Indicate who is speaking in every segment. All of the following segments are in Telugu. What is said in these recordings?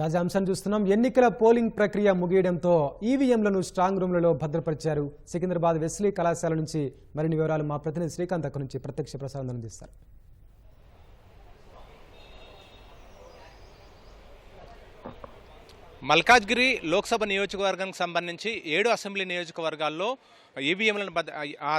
Speaker 1: తాజా అంశాన్ని చూస్తున్నాం. ఎన్నికల పోలింగ్ ప్రక్రియ ముగియడంతో ఈవీఎంలను స్ట్రాంగ్ రూమ్లలో భద్రపరిచారు సికింద్రాబాద్ వెస్లీ కళాశాల నుంచి. మరిన్ని వివరాలు మా ప్రతినిధి శ్రీకాంత్ అక్కడి నుంచి ప్రత్యక్ష ప్రసారం అందిస్తారు
Speaker 2: మల్కాజ్గిరి లోక్సభ నియోజకవర్గానికి సంబంధించి ఏడు అసెంబ్లీ నియోజకవర్గాల్లో ఈవీఎంలను భద్ర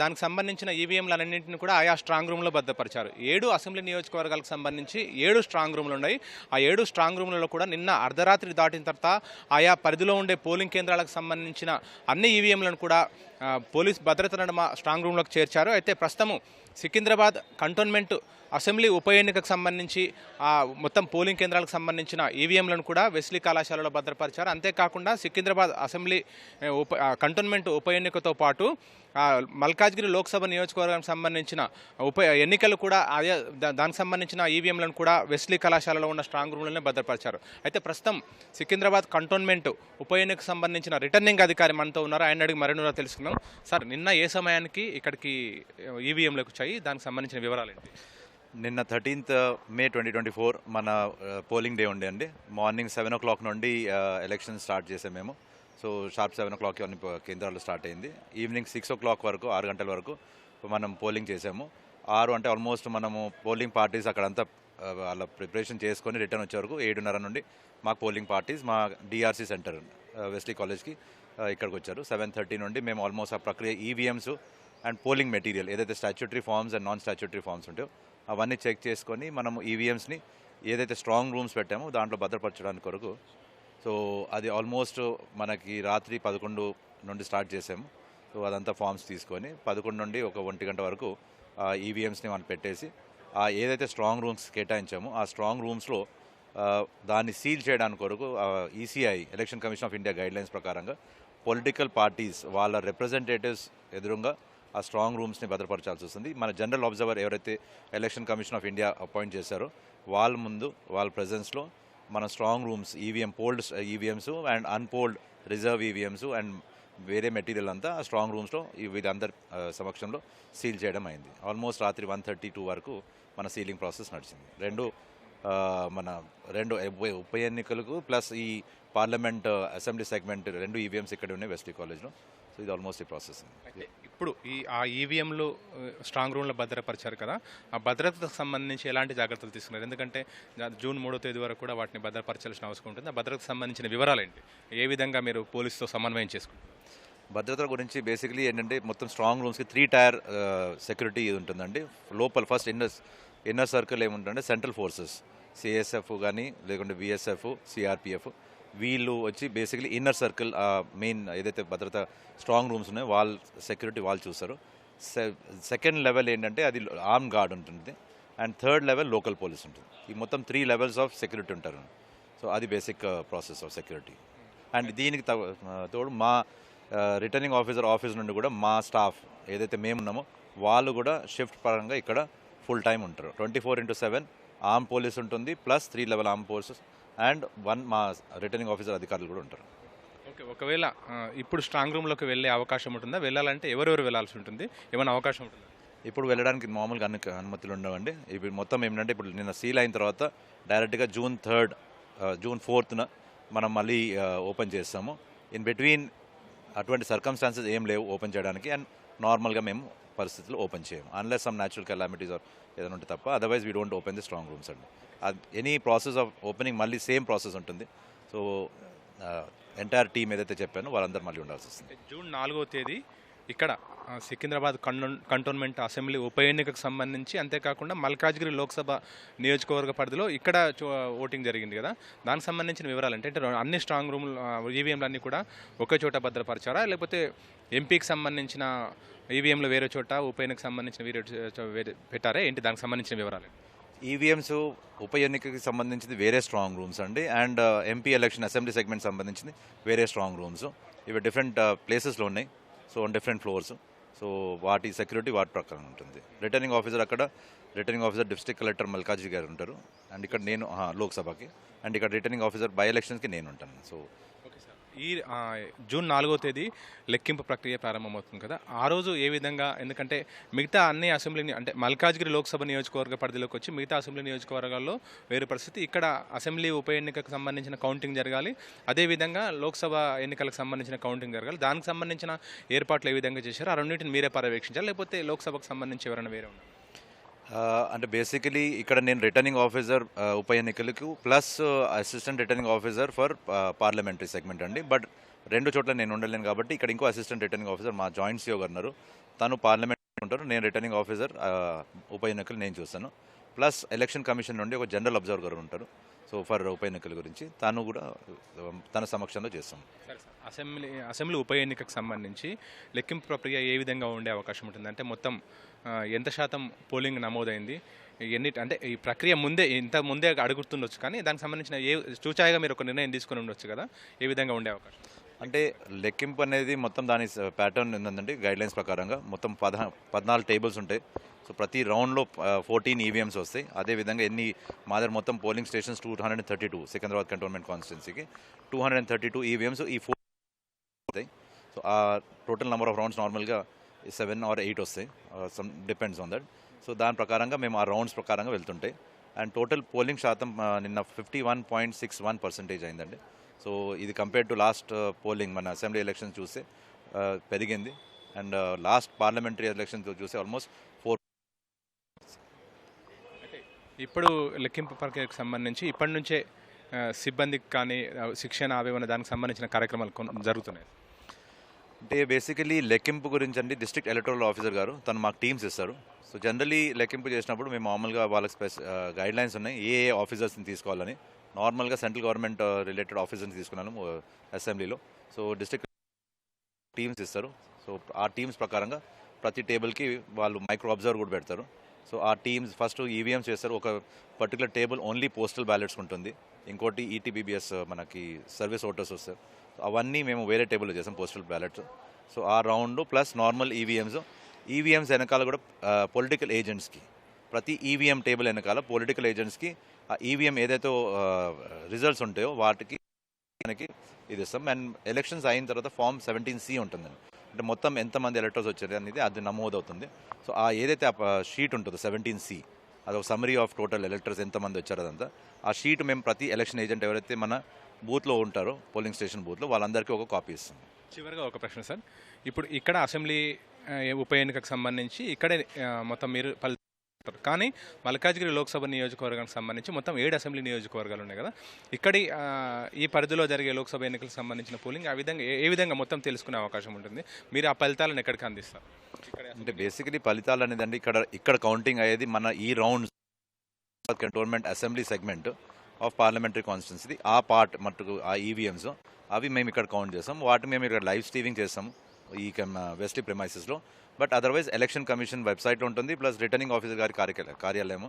Speaker 2: దానికి సంబంధించిన ఈవీఎంలన్నింటిని కూడా ఆయా స్ట్రాంగ్ రూమ్లో భద్రపరిచారు ఏడు అసెంబ్లీ నియోజకవర్గాలకు సంబంధించి ఏడు స్ట్రాంగ్ రూమ్లు ఉన్నాయి. ఆ ఏడు స్ట్రాంగ్ రూమ్లలో కూడా నిన్న అర్ధరాత్రి దాటిన తర్వాత ఆయా పరిధిలో ఉండే పోలింగ్ కేంద్రాలకు సంబంధించిన అన్ని ఈవీఎంలను కూడా పోలీస్ భద్రత నడుమ స్ట్రాంగ్ రూమ్లోకి చేర్చారు. అయితే ప్రస్తుతము సికింద్రాబాద్ కంటోన్మెంట్ అసెంబ్లీ ఉప ఎన్నికకు సంబంధించి ఆ మొత్తం పోలింగ్ కేంద్రాలకు సంబంధించిన ఈవీఎంలను కూడా వెస్లీ కళాశాలలో భద్రపరిచారు. అంతేకాకుండా సికింద్రాబాద్ అసెంబ్లీ ఉప కంటోన్మెంట్ ఉప ఎన్నికతో పాటు మల్కాజ్గిరి లోక్సభ నియోజకవర్గానికి సంబంధించిన ఉప ఎన్నికలు కూడా అదే దా- దానికి సంబంధించిన ఈవీఎంలను కూడా వెస్లీ కళాశాలలో ఉన్న స్ట్రాంగ్ రూమ్లోనే భద్రపరిచారు. అయితే ప్రస్తుతం సికింద్రాబాద్ కంటోన్మెంట్ ఉప ఎన్నికకు సంబంధించిన రిటర్నింగ్ అధికారి మనతో ఉన్నారు. ఆయన అడిగి మరెన్నో తెలుసుకుందాం. సార్ నిన్న ఏ సమయానికి ఇక్కడికి ఈవీఎంలకు వచ్చాయి? దానికి సంబంధించిన వివరాలు ఏంటి?
Speaker 3: నిన్న thirteenth May twenty twenty four మన uh, పోలింగ్ డే ఉండే అండి. మార్నింగ్ సెవెన్ ఓ క్లాక్ నుండి uh, ఎలక్షన్ స్టార్ట్ చేసాం మేము. So sharp seven o'clock అన్ని కేంద్రాలు స్టార్ట్ అయింది. ఈవినింగ్ సిక్స్ ఓ క్లాక్ వరకు ఆరు గంటల వరకు మనం పోలింగ్ చేసాము. ఆరు అంటే ఆల్మోస్ట్ మనము పోలింగ్ పార్టీస్ అక్కడంతా uh, వాళ్ళ ప్రిపరేషన్ చేసుకొని రిటర్న్ వచ్చే వరకు ఏడున్నర నుండి మాకు పోలింగ్ పార్టీస్ మా డిఆర్సీ సెంటర్ వెస్లీ కాలేజ్కి ఇక్కడికి వచ్చారు. సెవెన్ థర్టీ నుండి మేము ఆల్మోస్ట్ ఆ ప్రక్రియ ఈవీఎంస్ అండ్ పోలింగ్ మెటీరియల్ ఏదైతే statutory forms and non statutory forms ఉంటాయో అవన్నీ చెక్ చేసుకొని మనం ఈవీఎంస్ని ఏదైతే స్ట్రాంగ్ రూమ్స్ పెట్టామో దాంట్లో భద్రపరచడానికి కొరకు. సో అది ఆల్మోస్ట్ మనకి రాత్రి పదకొండు నుండి స్టార్ట్ చేసాము. సో అదంతా ఫామ్స్ తీసుకొని పదకొండు నుండి ఒక ఒంటి గంట వరకు ఈవీఎంస్ని మనం పెట్టేసి ఆ ఏదైతే స్ట్రాంగ్ రూమ్స్ కేటాయించామో ఆ స్ట్రాంగ్ రూమ్స్లో దాన్ని సీల్ చేయడానికి కొరకు ECI election commission of India guidelines ప్రకారంగా పొలిటికల్ పార్టీస్ వాళ్ళ రిప్రజెంటేటివ్స్ ఎదురుగా ఆ స్ట్రాంగ్ రూమ్స్ని భద్రపరచాల్సి వస్తుంది. మన జనరల్ అబ్జర్వర్ ఎవరైతే election commission of India appoint చేశారో వాళ్ళ ముందు వాళ్ళ ప్రజెన్స్లో మన strong rooms EVM polled EVMs and unpolled reserve EVMs and వేరే మెటీరియల్ అంతా ఆ స్ట్రాంగ్ రూమ్స్లో వీళ్ళందరి సమక్షంలో సీల్ చేయడం అయింది. ఆల్మోస్ట్ రాత్రి వన్ థర్టీ టూ వరకు మన సీలింగ్ ప్రాసెస్ నడిచింది. రెండు మన రెండు ఉప- ఉప ఎన్నికలకు ప్లస్ ఈ పార్లమెంట్ అసెంబ్లీ సెగ్మెంట్ రెండు ఈవీఎంస్ ఇక్కడ ఉన్నాయి వెస్టీ కాలేజ్లో. సో ఇది ఆల్మోస్ట్ ఈ ప్రాసెస్.
Speaker 2: అయితే ఇప్పుడు ఈ ఆ ఈవీఎంలు స్ట్రాంగ్ రూమ్లో భద్రపరిచారు కదా. ఆ భద్రతకు సంబంధించి ఎలాంటి జాగ్రత్తలు తీసుకున్నారు? ఎందుకంటే జూన్ మూడో తేదీ వరకు కూడా వాటిని భద్రపరచాల్సిన అవసరం ఉంటుంది. ఆ భద్రతకు సంబంధించిన వివరాలు ఏంటి? ఏ విధంగా మీరు పోలీసుతో సమన్వయం చేసుకుంటారు?
Speaker 3: భద్రత గురించి బేసిక్లీ ఏంటంటే మొత్తం స్ట్రాంగ్ రూమ్స్కి త్రీ టైర్ సెక్యూరిటీ ఇది ఉంటుందండి. లోపల ఫస్ట్ ఇన్నర్ ఇన్నర్ సర్కిల్ ఏముంటుందంటే సెంట్రల్ ఫోర్సెస్ సిఎస్ఎఫ్ కానీ లేకుంటే బిఎస్ఎఫ్ సిఆర్పిఎఫ్ వీళ్ళు వచ్చి బేసికలీ ఇన్నర్ సర్కిల్ మెయిన్ ఏదైతే భద్రత స్ట్రాంగ్ రూమ్స్ ఉన్నాయో వాళ్ళ సెక్యూరిటీ వాళ్ళు చూస్తారు. సెకండ్ లెవెల్ ఏంటంటే అది ఆర్మ్ గార్డ్ ఉంటుంది. And third level local police ఉంటుంది. ఈ మొత్తం త్రీ లెవెల్స్ ఆఫ్ సెక్యూరిటీ ఉంటారు. సో అది basic process of security and దీనికి తోడు మా రిటర్నింగ్ ఆఫీసర్ ఆఫీస్ నుండి కూడా మా స్టాఫ్ ఏదైతే మేము ఉన్నామో వాళ్ళు కూడా షిఫ్ట్ పరంగా ఇక్కడ ఫుల్ టైం ఉంటారు. Twenty four into seven arm police ఉంటుంది. Plus three level arm forces and one మా రిటర్నింగ్ ఆఫీసర్ అధికారులు కూడా ఉంటారు.
Speaker 2: ఓకే ఒకవేళ ఇప్పుడు స్ట్రాంగ్ రూమ్లోకి వెళ్ళే అవకాశం ఉంటుందా? వెళ్ళాలంటే ఎవరెవరు వెళ్ళాల్సి ఉంటుంది? ఏమైనా అవకాశం ఉంటుందా?
Speaker 3: ఇప్పుడు వెళ్ళడానికి మామూలుగా అన్ని అనుమతులు ఉండవండి. ఇప్పుడు మొత్తం ఏంటంటే ఇప్పుడు నిన్న సీల్ అయిన తర్వాత డైరెక్ట్గా జూన్ థర్డ్ జూన్ ఫోర్త్న మనం మళ్ళీ ఓపెన్ చేస్తాము. ఇన్ బిట్వీన్ అటువంటి సర్కమ్స్టాన్సెస్ ఏం లేవు ఓపెన్ చేయడానికి. అండ్ నార్మల్గా మేము పరిస్థితులు ఓపెన్ చేయము. Unless some natural calamities or ఏదైనా ఉంటే తప్ప. Otherwise we don't open the strong rooms అండి. ఎనీ ప్రాసెస్ ఆఫ్ ఓపెనింగ్ మళ్ళీ సేమ్ ప్రాసెస్ ఉంటుంది. సో ఎంటైర్ టీమ్ ఏదైతే చెప్పానో వాళ్ళందరూ మళ్ళీ ఉండాల్సి వస్తుంది.
Speaker 2: జూన్ నాలుగో తేదీ ఇక్కడ సికింద్రాబాద్ కంటోన్ కంటోన్మెంట్ అసెంబ్లీ ఉప ఎన్నికకు సంబంధించి అంతేకాకుండా మల్కాజ్గిరి లోక్సభ నియోజకవర్గ పరిధిలో ఇక్కడ చో- ఓటింగ్ జరిగింది కదా. దానికి సంబంధించిన వివరాలు అంటే అంటే అన్ని స్ట్రాంగ్ రూమ్ ఈవీఎంలు అన్నీ కూడా ఒకే చోట భద్రపరిచారా? లేకపోతే ఎంపీకి సంబంధించిన ఈవీఎంలు వేరే చోట ఉప ఎన్నికకు సంబంధించిన వేరే వేరే పెట్టారా? ఏంటి దానికి సంబంధించిన వివరాలు?
Speaker 3: ఈవీఎంస్ ఉప ఎన్నికకి సంబంధించింది వేరే స్ట్రాంగ్ రూమ్స్ అండి. And MP election assembly segment సంబంధించింది వేరే స్ట్రాంగ్ రూమ్స్. ఇవి డిఫరెంట్ ప్లేసెస్లో ఉన్నాయి. So on different floors so వాటి సెక్యూరిటీ వాటి ప్రకారం ఉంటుంది. రిటర్నింగ్ ఆఫీసర్ అక్కడ రిటర్నింగ్ ఆఫీసర్ డిస్ట్రిక్ట్ కలెక్టర్ మల్కాజీ గారు ఉంటారు. అండ్ ఇక్కడ నేను లోక్సభకి. అండ్ ఇక్కడ రిటర్నింగ్ ఆఫీసర్ బై ఎలక్షన్స్కి నేను ఉంటాను. సో
Speaker 2: ఈ జూన్ నాలుగో తేదీ లెక్కింపు ప్రక్రియ ప్రారంభమవుతుంది కదా. ఆ రోజు ఏ విధంగా ఎందుకంటే మిగతా అన్ని అసెంబ్లీ అంటే మల్కాజ్గిరి లోక్సభ నియోజకవర్గ పరిధిలోకి వచ్చి మిగతా అసెంబ్లీ నియోజకవర్గాల్లో వేరే పరిస్థితి. ఇక్కడ అసెంబ్లీ ఉప ఎన్నికకు సంబంధించిన కౌంటింగ్ జరగాలి. అదేవిధంగా లోక్సభ ఎన్నికలకు సంబంధించిన కౌంటింగ్ జరగాలి. దానికి సంబంధించిన ఏర్పాట్లు ఏ విధంగా చేశారు ఆ రెండింటిని మీరే పర్యవేక్షించాలి. లేకపోతే లోక్సభకు సంబంధించి ఎవరైనా వేరే ఉన్నారు.
Speaker 3: అంటే బేసికలీ ఇక్కడ నేను రిటర్నింగ్ ఆఫీసర్ ఉప ఎన్నికలకు plus assistant returning officer for parliamentary segment అండి. బట్ రెండు చోట్ల నేను ఉండలేను కాబట్టి ఇక్కడ ఇంకో అసిస్టెంట్ రిటర్నింగ్ ఆఫీసర్ మా జాయింట్ సీఓ గారు ఉన్నారు. తను పార్లమెంట్ ఉంటారు. నేను రిటర్నింగ్ ఆఫీసర్ ఉప ఎన్నికలు నేను చూస్తాను. ప్లస్ ఎలక్షన్ కమిషన్ నుండి ఒక జనరల్ అబ్జర్వర్ గారు ఉంటారు. సో ఫర్ ఉప ఎన్నికల గురించి తాను కూడా తన సమక్షంలో చేస్తాం.
Speaker 2: అసెంబ్లీ అసెంబ్లీ ఉప ఎన్నికకు సంబంధించి లెక్కింపు ప్రక్రియ ఏ విధంగా ఉండే అవకాశం ఉంటుంది? అంటే మొత్తం ఎంత శాతం పోలింగ్ నమోదైంది? ఎన్ని అంటే ఈ ప్రక్రియ ముందే ఇంత ముందే అడుగుతుండొచ్చు కానీ దానికి సంబంధించిన ఏ చూచాయిగా మీరు ఒక నిర్ణయం తీసుకుని ఉండొచ్చు కదా? ఏ విధంగా ఉండే అవకాశం?
Speaker 3: అంటే లెక్కింపు అనేది మొత్తం దాని ప్యాటర్న్ ఏంటంటే గైడ్ లైన్స్ ప్రకారంగా మొత్తం పదహా పద్నాలుగు టేబుల్స్ ఉంటాయి. సో ప్రతి రౌండ్లో ఫోర్టీన్ ఈవీఎంస్ వస్తాయి. అదేవిధంగా ఎన్ని మా దగ్గర మొత్తం polling stations two hundred thirty two Secunderabad cantonment కాన్స్టిట్యున్సీకి two hundred thirty two EVMs ఈ ఫోర్ వస్తాయి. సో ఆ టోటల్ నెంబర్ ఆఫ్ రౌండ్స్ నార్మల్గా సెవెన్ ఆర్ ఎయిట్ వస్తాయి. Some depends on that so దాని ప్రకారంగా మేము ఆ రౌండ్స్ ప్రకారంగా వెళ్తుంటాయి. అండ్ టోటల్ పోలింగ్ శాతం uh, నిన్న fifty one point six one percentage అయిందండి. సో ఇది కంపేర్ టు లాస్ట్ పోలింగ్ మన అసెంబ్లీ ఎలక్షన్ చూస్తే uh, పెరిగింది. అండ్ లాస్ట్ పార్లమెంటరీ ఎలక్షన్ చూస్తే ఆల్మోస్ట్ ఫోర్
Speaker 2: ఇప్పుడు లెక్కింపు ప్రక్రియకు సంబంధించి ఇప్పటి నుంచే సిబ్బందికి కానీ శిక్షణ అవేమైనా దానికి సంబంధించిన కార్యక్రమాలు జరుగుతున్నాయి.
Speaker 3: అంటే బేసికలీ లెక్కింపు గురించి అండి డిస్ట్రిక్ట్ ఎలక్టరల్ ఆఫీసర్ గారు తను మాకు టీమ్స్ ఇస్తారు. సో జనరలీ లెక్కింపు చేసినప్పుడు మేము మామూలుగా వాళ్ళకి స్పెస్ గైడ్ లైన్స్ ఉన్నాయి. ఏ ఏ ఆఫీసర్స్ని తీసుకోవాలని. నార్మల్గా సెంట్రల్ గవర్నమెంట్ రిలేటెడ్ ఆఫీసర్ని తీసుకున్నాను అసెంబ్లీలో. సో డిస్ట్రిక్ట్ టీమ్స్ ఇస్తారు. సో ఆ టీమ్స్ ప్రకారంగా ప్రతి టేబుల్కి వాళ్ళు మైక్రో అబ్జర్వ్ కూడా పెడతారు. సో ఆ టీమ్స్ ఫస్ట్ ఈవీఎంస్ చేస్తారు. ఒక particular table only postal ballots ఉంటుంది. ఇంకోటి ఈటీబీబీఎస్ uh, మనకి సర్వీస్ ఓటర్స్ వస్తారు సో అవన్నీ మేము వేరే టేబుల్లో చేస్తాం పోస్టల్ బ్యాలెట్స్ సో ఆ round plus normal EVMs EVMs వెనకాల కూడా uh, పొలిటికల్ ఏజెంట్స్కి ప్రతి ఈవీఎం టేబుల్ వెనకాల పొలిటికల్ ఏజెంట్స్కి ఆ ఈవీఎం ఏదైతే uh, రిజల్ట్స్ ఉంటాయో వాటికి మనకి ఇది ఇస్తాం. అండ్ ఎలక్షన్స్ అయిన తర్వాత ఫామ్ సెవెంటీన్ సి ఉంటుందండి. అంటే మొత్తం ఎంతమంది ఎలక్టర్స్ వచ్చారు అనేది అది నమోదవుతుంది. సో ఆ ఏదైతే ఆ షీట్ ఉంటుందో సెవెంటీన్ సి అదొక సమరీ ఆఫ్ టోటల్ ఎలక్టర్స్ ఎంతమంది వచ్చారు అదంతా. ఆ షీట్ మేము ప్రతి ఎలక్షన్ ఏజెంట్ ఎవరైతే మన బూత్లో ఉంటారో పోలింగ్ స్టేషన్ బూత్లో వాళ్ళందరికీ ఒక కాపీ ఇస్తాం.
Speaker 2: చివరిగా ఒక ప్రశ్న సార్. ఇప్పుడు ఇక్కడ అసెంబ్లీ ఉప ఎన్నికకు సంబంధించి ఇక్కడే మొత్తం మీరు కానీ మల్కాజ్గిరి లోక్సభ నియోజకవర్గానికి సంబంధించి మొత్తం ఏడు అసెంబ్లీ నియోజకవర్గాలు ఉన్నాయి కదా. ఇక్కడి ఈ పరిధిలో జరిగే లోక్సభ ఎన్నికలకు సంబంధించిన పోలింగ్ ఆ విధంగా ఏ- విధంగా మొత్తం తెలుసుకునే అవకాశం ఉంటుంది? మీరు ఆ ఫలితాలను ఎక్కడికి అందిస్తారు?
Speaker 3: అంటే బేసికలీ ఫలితాలు అనేది అండి ఇక్కడ ఇక్కడ కౌంటింగ్ అయ్యేది మన ఈ round cantonment assembly segment of parliamentary constituency ఆ పార్ట్ మట్టుకు ఆ ఈవీఎంస్ అవి మేము ఇక్కడ కౌంట్ చేస్తాం. వాటి మేము ఇక్కడ లైవ్ స్ట్రీమింగ్ చేస్తాం. ఈ Wesley ప్రిమైసెస్లో but otherwise election commission website ఉంటుంది. ప్లస్ రిటర్నింగ్ ఆఫీసర్ గారి కార్యాలయం కార్యాలయం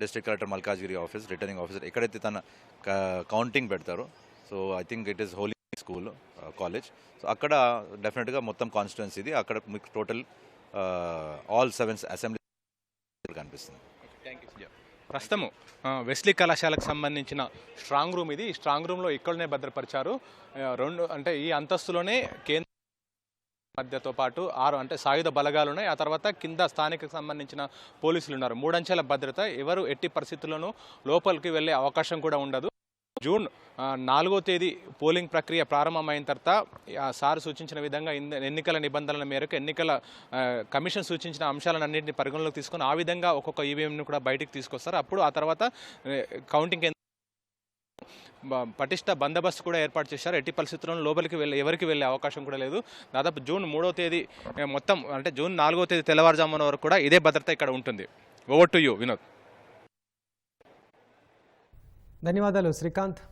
Speaker 3: district collector Malkajgiri office returning officer ఎక్కడైతే తన కౌంటింగ్ పెడతారో so I think it is holy school college so అక్కడ డెఫినెట్గా మొత్తం కాన్స్టిట్యున్సీది అక్కడ మీకు టోటల్ ఆల్ సెవెన్ అసెంబ్లీ కనిపిస్తుంది.
Speaker 2: ప్రస్తుతము వెస్లీ కళాశాలకు సంబంధించిన స్ట్రాంగ్ రూమ్ ఇది. స్ట్రాంగ్ రూమ్లో ఇక్కడనే భద్రపరిచారు. రెండు అంటే ఈ అంతస్తులోనే కేంద్ర మధ్యతో పాటు ఆరు అంటే సాయుధ బలగాలు ఉన్నాయి ఆ తర్వాత కింద స్థానికకు సంబంధించిన పోలీసులు ఉన్నారు మూడంచెల భద్రత. ఎవరు ఎట్టి పరిస్థితుల్లోనూ లోపలికి వెళ్ళే అవకాశం కూడా ఉండదు. జూన్ నాలుగో తేదీ పోలింగ్ ప్రక్రియ ప్రారంభమైన తర్వాత సార్ సూచించిన విధంగా ఎన్నికల నిబంధనల మేరకు ఎన్నికల కమిషన్ సూచించిన అంశాలన్నింటినీ పరిగణలోకి తీసుకొని ఆ విధంగా ఒక్కొక్క ఈవీఎంను కూడా బయటికి తీసుకొస్తారు. అప్పుడు ఆ తర్వాత కౌంటింగ్ కేంద్రం పటిష్ట బందోబస్తు కూడా ఏర్పాటు చేశారు. ఎట్టి పరిస్థితుల్లో లోపలికి వెళ్ళే ఎవరికి వెళ్ళే అవకాశం కూడా లేదు. దాదాపు జూన్ మూడో తేదీ మొత్తం అంటే జూన్ నాలుగో తేదీ తెల్లవారుజామున వరకు కూడా ఇదే భద్రత ఇక్కడ ఉంటుంది. ఓవర్ టు యూ వినోద్
Speaker 1: ధన్యవాదాలు శ్రీకాంత్.